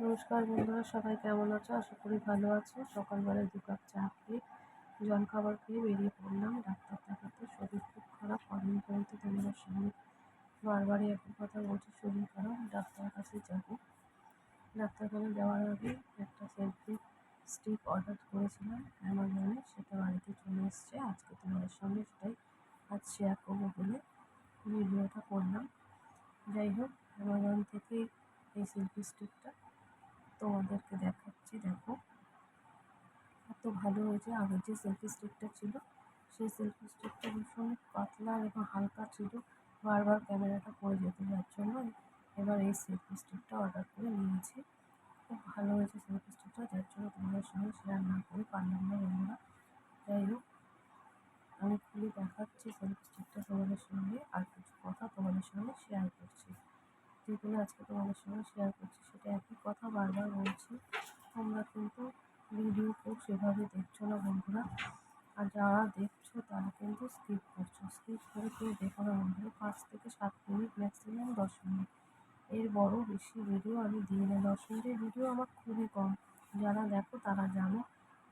নমস্কার বন্ধুরা, সবাই কেমন আছো? আশা করি ভালো আছো। সকালবেলায় দু কাপ চা খেয়ে জল খাবার খেয়ে বেরিয়ে পড়লাম। ডাক্তার দেখাতে শরীর খুব খারাপ। অনেক দিন তো সঙ্গে বারবারই একই কথা বলছি, শরীর খারাপ। ডাক্তারের কাছে যাব। ডাক্তারখানে যাওয়ার আগে একটা সেলফি স্টিক অর্ডার করেছিলাম অ্যামাজনে। সেটা বাড়িতে চলে এসছে। আজকে তোমাদের সঙ্গে সেটাই আজ শেয়ার করব বলে ভিডিওটা করলাম। যাই হোক, অ্যামাজন থেকে এই সেলফি স্টিকটা তোমাদেরকে দেখাচ্ছি, দেখো। এত ভালো হয়েছে। আগের যে সেলফি স্টিকটা ছিল, সেই সেলফি স্টিকটা ভীষণ পাতলা এবং হালকা ছিল। বারবার ক্যামেরাটা পড়ে যেত যার জন্য এবার এই সেলফি স্টিকটা অর্ডার করে নিয়েছি। খুব ভালো হয়েছে সেলফি স্টিকটা যার জন্য তোমাদের সঙ্গে শেয়ার না করে পারলাম না বন্ধুরা। যাই হোক খুলে দেখাচ্ছি সেলফি স্টিকটা তোমাদের সঙ্গে। আর কিছু কথা তোমাদের সঙ্গে শেয়ার করছি। যেগুলো আজকে তোমাদের সঙ্গে শেয়ার করছি, সেটা একই কথা বারবার বলছি। তোমরা কিন্তু ভিডিও খুব সেভাবে দেখছ না বন্ধুরা। আর যারা দেখছ, তারা কিন্তু স্কিপ করছ। স্কিপ করে কেউ দেখো না বন্ধুরা। পাঁচ থেকে সাত মিনিট ম্যাক্সিমাম দশ মিনিট। এর বড় বেশি ভিডিও আমি দিই না। দশ মিনিটের ভিডিও আমার খুবই কম। যারা দেখো, তারা জানো।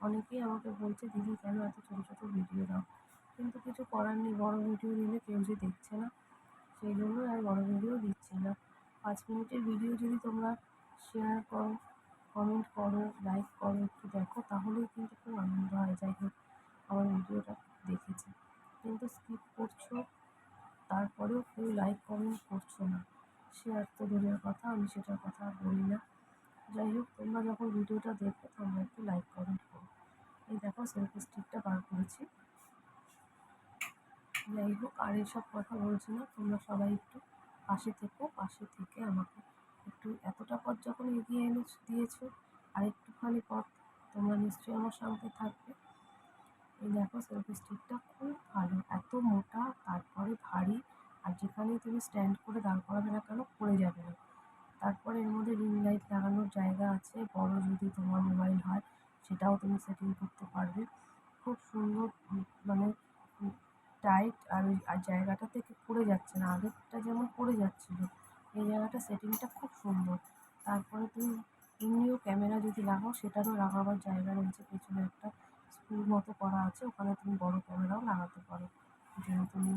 অনেকেই আমাকে বলছে, দিদি, কেন এত ছোটো ছোটো ভিডিও দাও? কিন্তু কিছু করার নেই। বড় ভিডিও দিলে কেউ যে দেখছে না, সেই জন্য আর বড় ভিডিও দিচ্ছি না। পাঁচ মিনিটের ভিডিও যদি তোমরা শেয়ার করো কমেন্ট করো লাইক করো, একটু দেখো, তাহলেই কিন্তু খুব আনন্দ হয়। যাই হোক, আমার ভিডিওটা দেখেছে। কিন্তু স্কিপ করছ, তারপরেও কেউ লাইক কমেন্ট করছ না। শেয়ার তো দূরের কথা, আমি সেটার কথা বলি না। যাই হোক, তোমরা যখন ভিডিওটা দেখবে, তোমরা একটু লাইক কমেন্ট করো। এই দেখো সেলফি স্টিকটা বার করেছি। যাই হোক, আর এসব কথা বলছি না, তোমরা সবাই একটু পাশে থেকো, পাশে থেকে আমাকে একটু এতটা পথ যখন এগিয়ে এনে দিয়েছ আর একটুখানি পথ তোমরা নিশ্চয়ই আমার সঙ্গে থাকবে। এই দেখো সেলফি স্টিকটা খুব ভালো, এত মোটা, তারপরে ভারী, আর যেখানে তুমি স্ট্যান্ড করে দাঁড় করাবে না কেন, পড়ে যাবে না। তারপরে এর মধ্যে রিং লাইট লাগানোর জায়গা আছে, বড় যদি তোমার মোবাইল হয়, সেটাও তুমি সেটিং করতে পারবে। খুব সুন্দর মানে টাইট আর ওই, আর জায়গাটা থেকে পড়ে যাচ্ছে না, আগেরটা যেমন পড়ে যাচ্ছিল, এই জায়গাটা সেটিংটা খুব সুন্দর। তারপরে তুমি এমনিও ক্যামেরা যদি লাগাও, সেটারও লাগাবার জায়গা রয়েছে, পেছনে একটা স্কুল মতো করা আছে, ওখানে তুমি বড় ক্যামেরাও লাগাতে পারো। যদি তুমি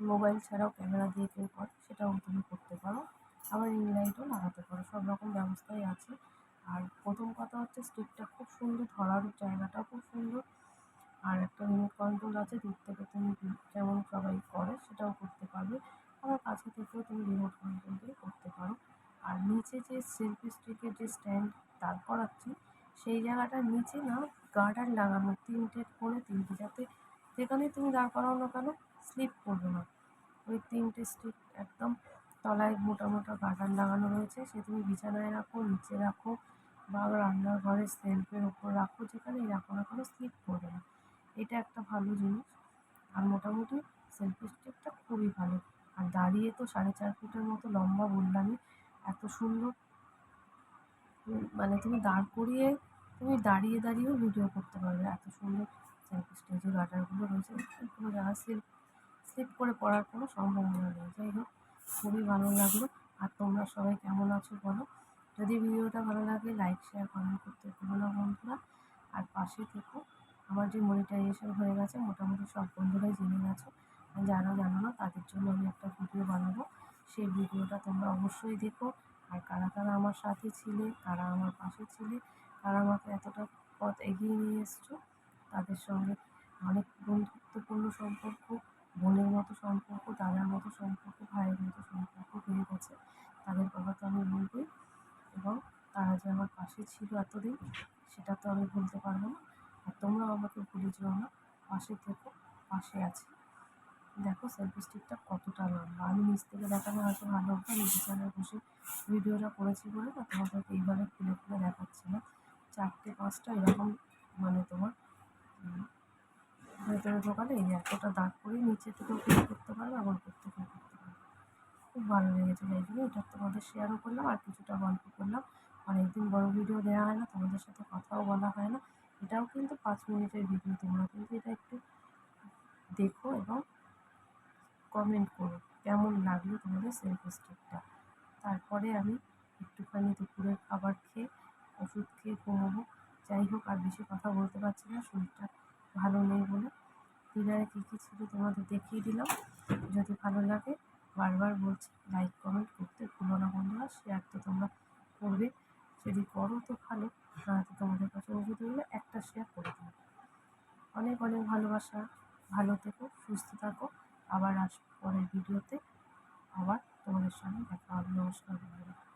মোবাইল ছাড়াও ক্যামেরা দিয়ে কেউ করে, সেটাও তুমি করতে পারো। আবার রিং লাইটও লাগাতে পারো, সব রকম ব্যবস্থাই আছে। আর প্রথম কথা হচ্ছে স্টিকটা খুব সুন্দর, ধরার জায়গাটাও খুব সুন্দর। আর একটা রিমোট কন্ট্রোল আছে, দূর থেকে তুমি যেমন সবাই করে সেটাও করতে পারবে। আবার কাছে থেকেও তুমি রিমোট কন্ট্রোল দিয়ে করতে পারো। আর নিচে যে সেলফি স্টিকের যে স্ট্যান্ড দাঁড় করাচ্ছি, সেই জায়গাটার নিচে না গার্ডার লাগানো, তিনটে করে তিনটে, যাতে যেখানে তুমি দাঁড় করাও না কেন স্লিপ করবে না। ওই তিনটে স্টিক একদম তলায় মোটা মোটা গার্ডার লাগানো রয়েছে, সে তুমি বিছানায় রাখো, নিচে রাখো বা রান্নাঘরের সেলফের ওপর রাখো, যেখানেই রাখো না কেন স্লিপ করবে না। এটা একটা ভালো জিনিস। আর মোটামুটি সেলফি স্টিকটা খুবই ভালো। আর দাঁড়িয়ে তো সাড়ে চার ফুটের মতো লম্বা বললামই, এত সুন্দর। মানে তুমি দাঁড় করিয়ে, তুমি দাঁড়িয়ে দাঁড়িয়েও ভিডিও করতে পারবে। এত সুন্দর সেলফি স্টেজের গার্ডারগুলো রয়েছে। কোনো জায়গা স্লিপ স্লিপ করে পড়ার কোনো সম্ভাবনা নেই। যাই হোক, খুবই ভালো লাগল। আর তোমরা সবাই কেমন আছো বলো? যদি ভিডিওটা ভালো লাগে লাইক শেয়ার কমেন্ট করতে ভুলো না বন্ধুরা। আর পাশে থেকো। আমার যে মনিটাইজেশন হয়ে গেছে, মোটামুটি সব বন্ধুরাই জেনে গেছো। যারা জানো না, তাদের জন্য আমি একটা ভিডিও বানাবো। সেই ভিডিওটা তোমরা অবশ্যই দেখো। আর কারা কারা আমার সাথে ছিলে, কারা আমার পাশে ছিলে, কারা আমাকে এতটা পথ এগিয়ে নিয়ে এসছো, তাদের সঙ্গে অনেক বন্ধুত্বপূর্ণ সম্পর্ক, বোনের মতো সম্পর্ক, দাদার মতো সম্পর্ক, ভাইয়ের মতো সম্পর্ক হয়ে গেছে। তাদের কথা তো আমি বলবই। এবং তারা যে আমার পাশে ছিল এতদিন, সেটা তো আমি ভুলতে পারব না। আর তোমরাও আমাকে ভুলে যেও না, পাশে থেকো, পাশে আছি। দেখো সেলফি স্টিকটা কতটা লম্বা। আমি নিচ থেকে দেখানো হয়তো ভালো হতো আমি বিছানায় বসে ভিডিওটা করেছি বলে না, তোমাদেরকে এইভাবে খুলে খুলে দেখাচ্ছি না। চারটে, পাঁচটা এরকম মানে তোমার ভেতরে ঢোকালে এই এতটা দাগ করে নিচে থেকেও ক্লিক করতে পারবে, আবার উপর থেকেও করতে পারবে। খুব ভালো লেগেছে যাই জন্য এটা তোমাদের শেয়ারও করলাম, আর কিছুটা গল্প করলাম। অনেকদিন বড় ভিডিও দেওয়া হয় না, তোমাদের সাথে কথাও বলা হয় না। এটাও কিন্তু পাঁচ মিনিটের ভিডিও তোমরা কিন্তু এটা একটু দেখো এবং কমেন্ট করো, কেমন লাগল তোমাদের সেলফ স্টিকটা তারপরে আমি একটুখানি দুপুরের খাবার খেয়ে, ওষুধ খেয়ে ঘুমবো। যাই হোক আর বেশি কথা বলতে পারছি না, শরীরটা ভালো নেই বলে। ডিনারে কী কী ছিল তোমাদের দেখিয়ে দিলাম। যদি ভালো লাগে, বারবার বলছি লাইক কমেন্ট করতে ভুলো না বন্ধুরা শেয়ার তো তোমরা করবে। যদি করো তো ভালো। একটা শেয়ার করে দিন অনেক অনেক ভালোবাসা। ভালো থেকো, সুস্থ থাকো। আবার আসব পরের ভিডিওতে আবার তোমাদের সঙ্গে দেখা হবে। নমস্কার বন্ধুরা।